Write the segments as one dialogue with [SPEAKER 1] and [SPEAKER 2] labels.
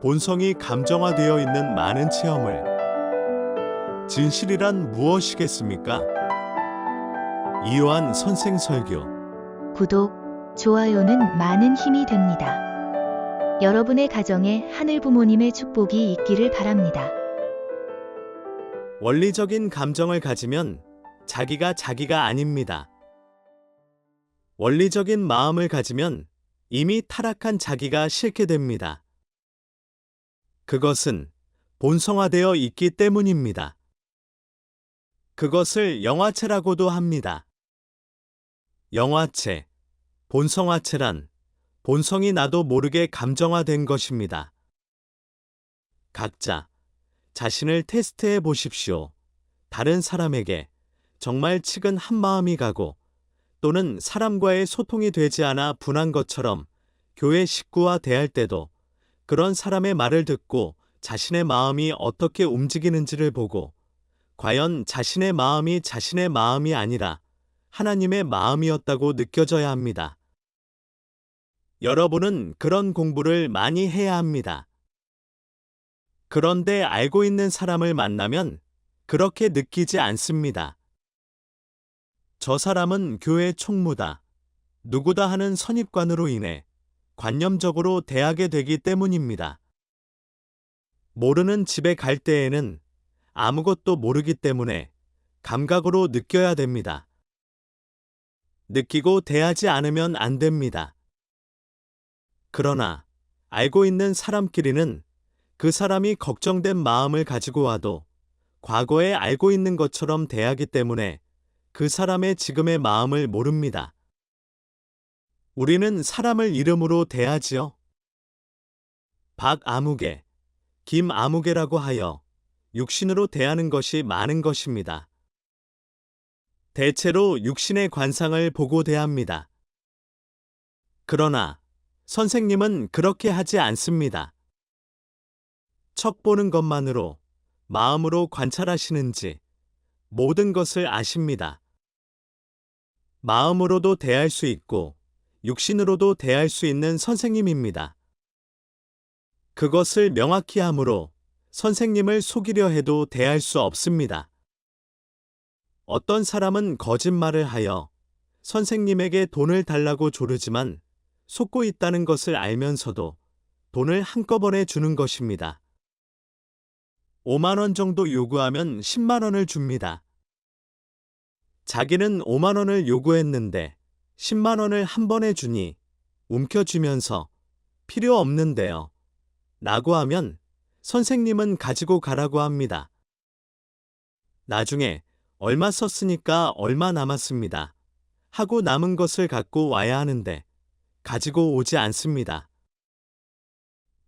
[SPEAKER 1] 본성이 감정화되어 있는 많은 체험을 진실이란 무엇이겠습니까? 이요한 선생 설교
[SPEAKER 2] 구독, 좋아요는 많은 힘이 됩니다. 여러분의 가정에 하늘 부모님의 축복이 있기를 바랍니다.
[SPEAKER 1] 원리적인 감정을 가지면 자기가 자기가 아닙니다. 원리적인 마음을 가지면 이미 타락한 자기가 싫게 됩니다. 그것은 본성화되어 있기 때문입니다. 그것을 영화체라고도 합니다. 영화체, 본성화체란 본성이 나도 모르게 감정화된 것입니다. 각자 자신을 테스트해 보십시오. 다른 사람에게 정말 측은 한 마음이 가고 또는 사람과의 소통이 되지 않아 분한 것처럼 교회 식구와 대할 때도 그런 사람의 말을 듣고 자신의 마음이 어떻게 움직이는지를 보고 과연 자신의 마음이 자신의 마음이 아니라 하나님의 마음이었다고 느껴져야 합니다. 여러분은 그런 공부를 많이 해야 합니다. 그런데 알고 있는 사람을 만나면 그렇게 느끼지 않습니다. 저 사람은 교회 총무다. 누구다 하는 선입관으로 인해 관념적으로 대하게 되기 때문입니다. 모르는 집에 갈 때에는 아무것도 모르기 때문에 감각으로 느껴야 됩니다. 느끼고 대하지 않으면 안 됩니다. 그러나 알고 있는 사람끼리는 그 사람이 걱정된 마음을 가지고 와도 과거에 알고 있는 것처럼 대하기 때문에 그 사람의 지금의 마음을 모릅니다. 우리는 사람을 이름으로 대하지요. 박아무개, 김아무개라고 하여 육신으로 대하는 것이 많은 것입니다. 대체로 육신의 관상을 보고 대합니다. 그러나 선생님은 그렇게 하지 않습니다. 척 보는 것만으로 마음으로 관찰하시는지 모든 것을 아십니다. 마음으로도 대할 수 있고 육신으로도 대할 수 있는 선생님입니다. 그것을 명확히 함으로 선생님을 속이려 해도 대할 수 없습니다. 어떤 사람은 거짓말을 하여 선생님에게 돈을 달라고 조르지만 속고 있다는 것을 알면서도 돈을 한꺼번에 주는 것입니다. 5만 원 정도 요구하면 10만 원을 줍니다. 자기는 5만 원을 요구했는데 10만 원을 한 번에 주니 움켜쥐면서 필요 없는데요. 라고 하면 선생님은 가지고 가라고 합니다. 나중에 얼마 썼으니까 얼마 남았습니다. 하고 남은 것을 갖고 와야 하는데 가지고 오지 않습니다.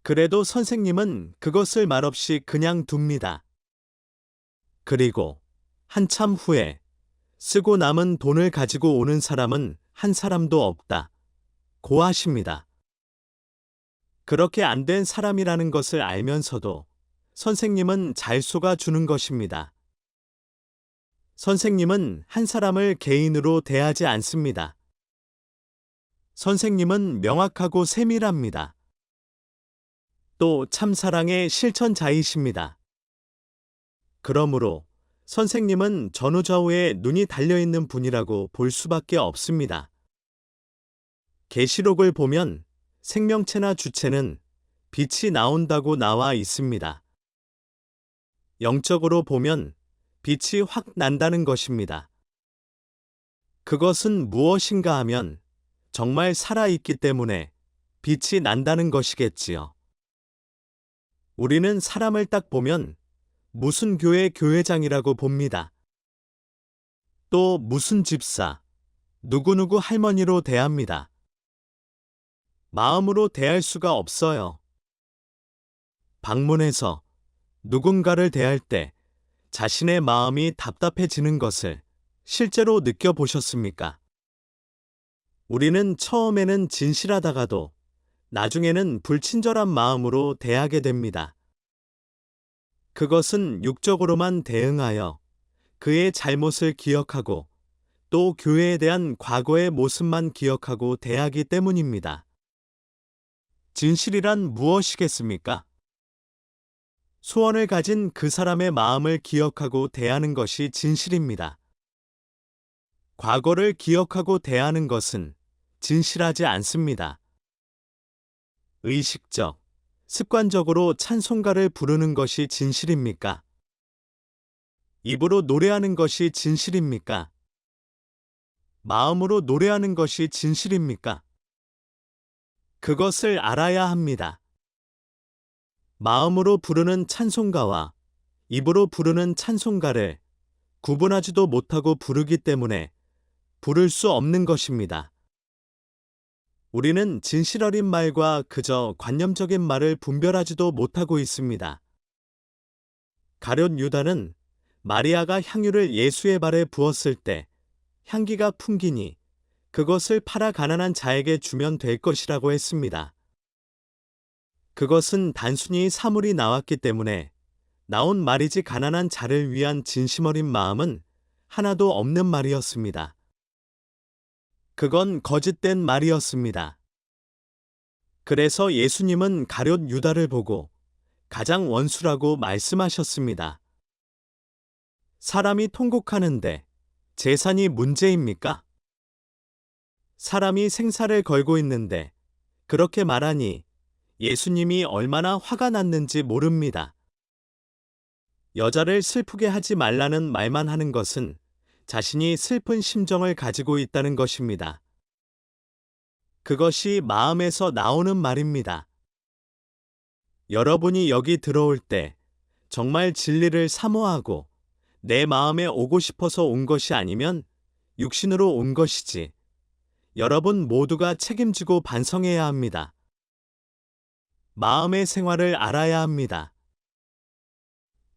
[SPEAKER 1] 그래도 선생님은 그것을 말없이 그냥 둡니다. 그리고 한참 후에 쓰고 남은 돈을 가지고 오는 사람은 한 사람도 없다. 고하십니다. 그렇게 안 된 사람이라는 것을 알면서도 선생님은 잘 속아 주는 것입니다. 선생님은 한 사람을 개인으로 대하지 않습니다. 선생님은 명확하고 세밀합니다. 또 참사랑의 실천자이십니다. 그러므로 선생님은 전후좌우에 눈이 달려있는 분이라고 볼 수밖에 없습니다. 계시록을 보면 생명체나 주체는 빛이 나온다고 나와 있습니다. 영적으로 보면 빛이 확 난다는 것입니다. 그것은 무엇인가 하면 정말 살아있기 때문에 빛이 난다는 것이겠지요. 우리는 사람을 딱 보면 무슨 교회 교회장이라고 봅니다. 또 무슨 집사, 누구누구 할머니로 대합니다. 마음으로 대할 수가 없어요. 방문해서 누군가를 대할 때 자신의 마음이 답답해지는 것을 실제로 느껴보셨습니까? 우리는 처음에는 진실하다가도 나중에는 불친절한 마음으로 대하게 됩니다. 그것은 육적으로만 대응하여 그의 잘못을 기억하고 또 교회에 대한 과거의 모습만 기억하고 대하기 때문입니다. 진실이란 무엇이겠습니까? 소원을 가진 그 사람의 마음을 기억하고 대하는 것이 진실입니다. 과거를 기억하고 대하는 것은 진실하지 않습니다. 의식적, 습관적으로 찬송가를 부르는 것이 진실입니까? 입으로 노래하는 것이 진실입니까? 마음으로 노래하는 것이 진실입니까? 그것을 알아야 합니다. 마음으로 부르는 찬송가와 입으로 부르는 찬송가를 구분하지도 못하고 부르기 때문에 부를 수 없는 것입니다. 우리는 진실 어린 말과 그저 관념적인 말을 분별하지도 못하고 있습니다. 가룟 유다는 마리아가 향유를 예수의 발에 부었을 때 향기가 풍기니 그것을 팔아 가난한 자에게 주면 될 것이라고 했습니다. 그것은 단순히 사물이 나왔기 때문에 나온 말이지 가난한 자를 위한 진심 어린 마음은 하나도 없는 말이었습니다. 그건 거짓된 말이었습니다. 그래서 예수님은 가룟 유다를 보고 가장 원수라고 말씀하셨습니다. 사람이 통곡하는데 재산이 문제입니까? 사람이 생사를 걸고 있는데 그렇게 말하니 예수님이 얼마나 화가 났는지 모릅니다. 여자를 슬프게 하지 말라는 말만 하는 것은 자신이 슬픈 심정을 가지고 있다는 것입니다. 그것이 마음에서 나오는 말입니다. 여러분이 여기 들어올 때 정말 진리를 사모하고 내 마음에 오고 싶어서 온 것이 아니면 육신으로 온 것이지. 여러분 모두가 책임지고 반성해야 합니다. 마음의 생활을 알아야 합니다.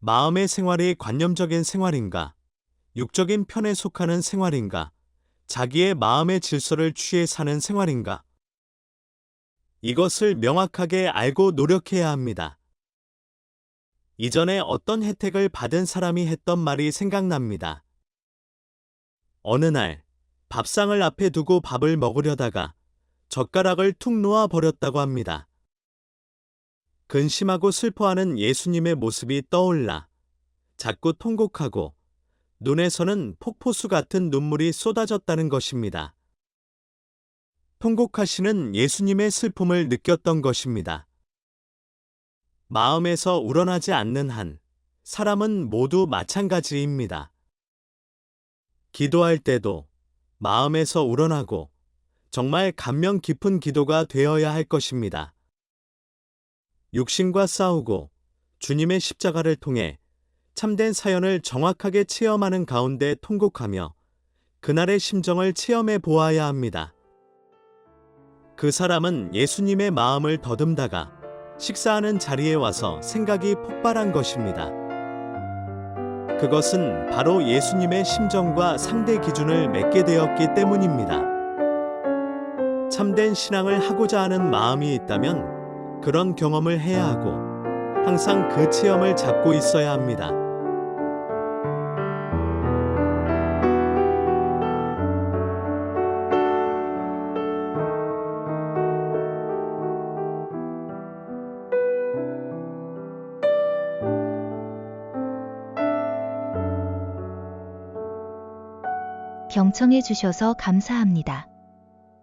[SPEAKER 1] 마음의 생활이 관념적인 생활인가, 육적인 편에 속하는 생활인가, 자기의 마음의 질서를 취해 사는 생활인가. 이것을 명확하게 알고 노력해야 합니다. 이전에 어떤 혜택을 받은 사람이 했던 말이 생각납니다. 어느 날 밥상을 앞에 두고 밥을 먹으려다가 젓가락을 툭 놓아 버렸다고 합니다. 근심하고 슬퍼하는 예수님의 모습이 떠올라 자꾸 통곡하고 눈에서는 폭포수 같은 눈물이 쏟아졌다는 것입니다. 통곡하시는 예수님의 슬픔을 느꼈던 것입니다. 마음에서 우러나지 않는 한 사람은 모두 마찬가지입니다. 기도할 때도 마음에서 우러나고 정말 감명 깊은 기도가 되어야 할 것입니다. 육신과 싸우고 주님의 십자가를 통해 참된 사연을 정확하게 체험하는 가운데 통곡하며 그날의 심정을 체험해 보아야 합니다. 그 사람은 예수님의 마음을 더듬다가 식사하는 자리에 와서 생각이 폭발한 것입니다. 그것은 바로 예수님의 심정과 상대 기준을 맺게 되었기 때문입니다. 참된 신앙을 하고자 하는 마음이 있다면 그런 경험을 해야 하고 항상 그 체험을 잡고 있어야 합니다.
[SPEAKER 2] 경청해 주셔서 감사합니다.